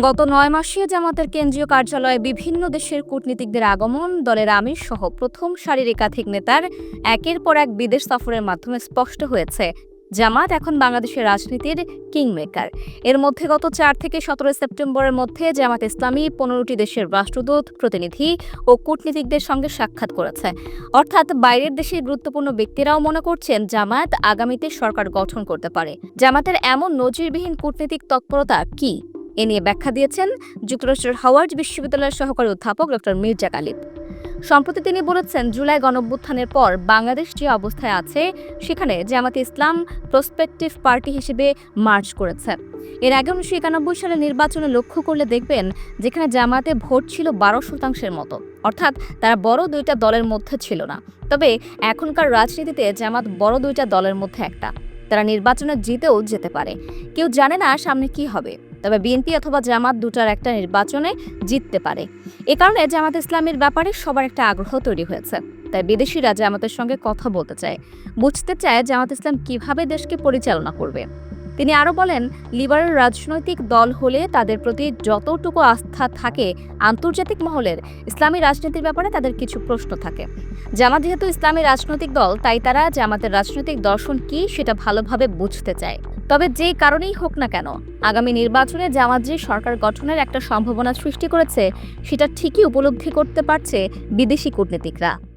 গত নয় মাসে জামাতের কেন্দ্রীয় কার্যালয়ে বিভিন্ন দেশের কূটনীতিকদের আগমন, দলের আমির সহ প্রথম সারির একাধিক নেতার একের পর এক বিদেশ সফরের মাধ্যমে স্পষ্ট হয়েছে, জামাত এখন বাংলাদেশের রাজনীতির কিংমেকার। এর মধ্যে গত চার থেকে সতেরো সেপ্টেম্বরের মধ্যে জামাত ইসলামী পনেরোটি দেশের রাষ্ট্রদূত, প্রতিনিধি ও কূটনীতিকদের সঙ্গে সাক্ষাৎ করেছে। অর্থাৎ বাইরের দেশের গুরুত্বপূর্ণ ব্যক্তিরাও মনে করছেন জামাত আগামীতে সরকার গঠন করতে পারে। জামাতের এমন নজিরবিহীন কূটনীতিক তৎপরতা কি? এ নিয়ে ব্যাখ্যা দিয়েছেন যুক্তরাষ্ট্রের হাওয়ার্ড বিশ্ববিদ্যালয়ের সহকারী অধ্যাপক ডক্টর মির্জা গালিব সম্প্রতি তিনি বলেছেন, জুলাই গণঅভ্যুত্থানের পর বাংলাদেশ যে অবস্থায় আছে, সেখানে জামাতে ইসলাম প্রসপেক্টিভ পার্টি হিসেবে মার্চ করেছে। এর আগে উনিশশো একানব্বই সালে নির্বাচনে লক্ষ্য করলে দেখবেন, যেখানে জামাতে ভোট ছিল বারো শতাংশের মতো। অর্থাৎ তারা বড় দুইটা দলের মধ্যে ছিল না। তবে এখনকার রাজনীতিতে জামাত বড় দুইটা দলের মধ্যে একটা। তারা নির্বাচনে জিতেও যেতে পারে। কেউ জানে না সামনে কি হবে। তবে বিএনপি অথবা জামাত দুটার একটা নির্বাচনে জিততে পারে। এ কারণে জামাত ইসলামের ব্যাপারে সবার একটা আগ্রহ তৈরি হয়েছে। তাই বিদেশিরা জামাতের সঙ্গে কথা বলতে চায়। বুঝতে চায় জামাত ইসলাম কীভাবে দেশকে পরিচালনা করবে। তিনি আরও বলেন, লিবারেল রাজনৈতিক দল হলে তাদের প্রতি যতটুকু আস্থা থাকে আন্তর্জাতিক মহলের ইসলামী রাজনীতির ব্যাপারে তাদের কিছু প্রশ্ন থাকে। জামাত যেহেতু ইসলামী রাজনৈতিক দল, তাই তারা জামাতের রাজনৈতিক দর্শন কি সেটা ভালোভাবে বুঝতে চায়। তবে যে কারণেই হোক না কেন, আগামী নির্বাচনে জামাত যে সরকার গঠনের একটা সম্ভাবনা সৃষ্টি করেছে, সেটা ঠিকই উপলব্ধি করতে পারছে বিদেশি কূটনীতিকরা।